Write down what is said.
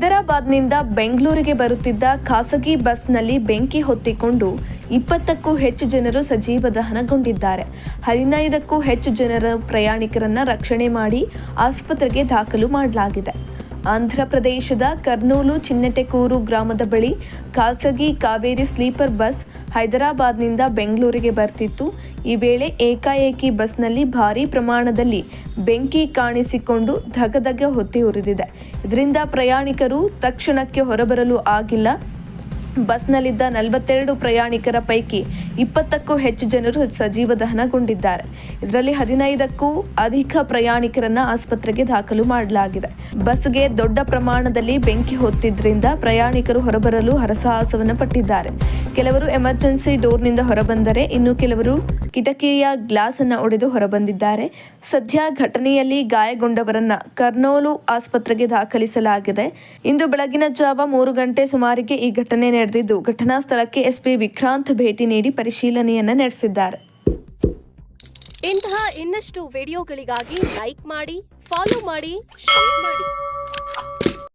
ಹೈದರಾಬಾದ್ನಿಂದ ಬೆಂಗಳೂರಿಗೆ ಬರುತ್ತಿದ್ದ ಖಾಸಗಿ ಬಸ್ನಲ್ಲಿ ಬೆಂಕಿ ಹೊತ್ತಿಕೊಂಡು ಇಪ್ಪತ್ತಕ್ಕೂ ಹೆಚ್ಚು ಜನರು ಸಜೀವ ದಹನಗೊಂಡಿದ್ದಾರೆ. ಹದಿನೈದಕ್ಕೂ ಹೆಚ್ಚು ಜನರ ಪ್ರಯಾಣಿಕರನ್ನ ರಕ್ಷಣೆ ಮಾಡಿ ಆಸ್ಪತ್ರೆಗೆ ದಾಖಲು ಮಾಡಲಾಗಿದೆ. ಆಂಧ್ರ ಪ್ರದೇಶದ ಕರ್ನೂಲು ಚಿನ್ನಟೆಕೂರು ಗ್ರಾಮದ ಬಳಿ ಖಾಸಗಿ ಕಾವೇರಿ ಸ್ಲೀಪರ್ ಬಸ್ ಹೈದರಾಬಾದ್ನಿಂದ ಬೆಂಗಳೂರಿಗೆ ಬರ್ತಿತ್ತು. ಈ ವೇಳೆ ಏಕಾಏಕಿ ಬಸ್ನಲ್ಲಿ ಭಾರೀ ಪ್ರಮಾಣದಲ್ಲಿ ಬೆಂಕಿ ಕಾಣಿಸಿಕೊಂಡು ಧಗಧಗ ಹೊತ್ತಿ ಉರಿದಿದೆ. ಇದರಿಂದ ಪ್ರಯಾಣಿಕರು ತಕ್ಷಣಕ್ಕೆ ಹೊರಬರಲು ಆಗಿಲ್ಲ. ಬಸ್ನಲ್ಲಿದ್ದ ನಲವತ್ತೆರಡು ಪ್ರಯಾಣಿಕರ ಪೈಕಿ ಇಪ್ಪತ್ತಕ್ಕೂ ಹೆಚ್ಚು ಜನರು ಸಜೀವ ದಹನಗೊಂಡಿದ್ದಾರೆ. ಇದರಲ್ಲಿ ಹದಿನೈದಕ್ಕೂ ಅಧಿಕ ಪ್ರಯಾಣಿಕರನ್ನ ಆಸ್ಪತ್ರೆಗೆ ದಾಖಲು ಮಾಡಲಾಗಿದೆ. ಬಸ್ಗೆ ದೊಡ್ಡ ಪ್ರಮಾಣದಲ್ಲಿ ಬೆಂಕಿ ಹೊತ್ತಿದ್ದರಿಂದ ಪ್ರಯಾಣಿಕರು ಹೊರಬರಲು ಹರಸಾಹಸವನ್ನು ಪಟ್ಟಿದ್ದಾರೆ. ಕೆಲವರು ಎಮರ್ಜೆನ್ಸಿ ಡೋರ್ನಿಂದ ಹೊರಬಂದರೆ ಇನ್ನು ಕೆಲವರು ಕಿಟಕಿಯ ಗ್ಲಾಸ್ ಅನ್ನ ಒಡೆದು ಹೊರಬಂದಿದ್ದಾರೆ. ಸದ್ಯ ಘಟನೆಯಲ್ಲಿ ಗಾಯಗೊಂಡವರನ್ನ ಕರ್ನೋಲು ಆಸ್ಪತ್ರೆಗೆ ದಾಖಲಿಸಲಾಗಿದೆ. ಇಂದು ಬೆಳಗಿನ ಜಾವ ಮೂರು ಗಂಟೆ ಸುಮಾರಿಗೆ ಈ ಘಟನೆ ನಡೆದಿದ್ದು, ಘಟನಾ ಸ್ಥಳಕ್ಕೆ ಎಸ್ಪಿ ವಿಕ್ರಾಂತ್ ಭೇಟಿ ನೀಡಿ ಪರಿಶೀಲನೆಯನ್ನ ನಡೆಸಿದ್ದಾರೆ. ಇಂತಹ ಇನ್ನಷ್ಟು ವಿಡಿಯೋಗಳಿಗಾಗಿ ಲೈಕ್ ಮಾಡಿ, ಫಾಲೋ ಮಾಡಿ, ಶೇರ್ ಮಾಡಿ.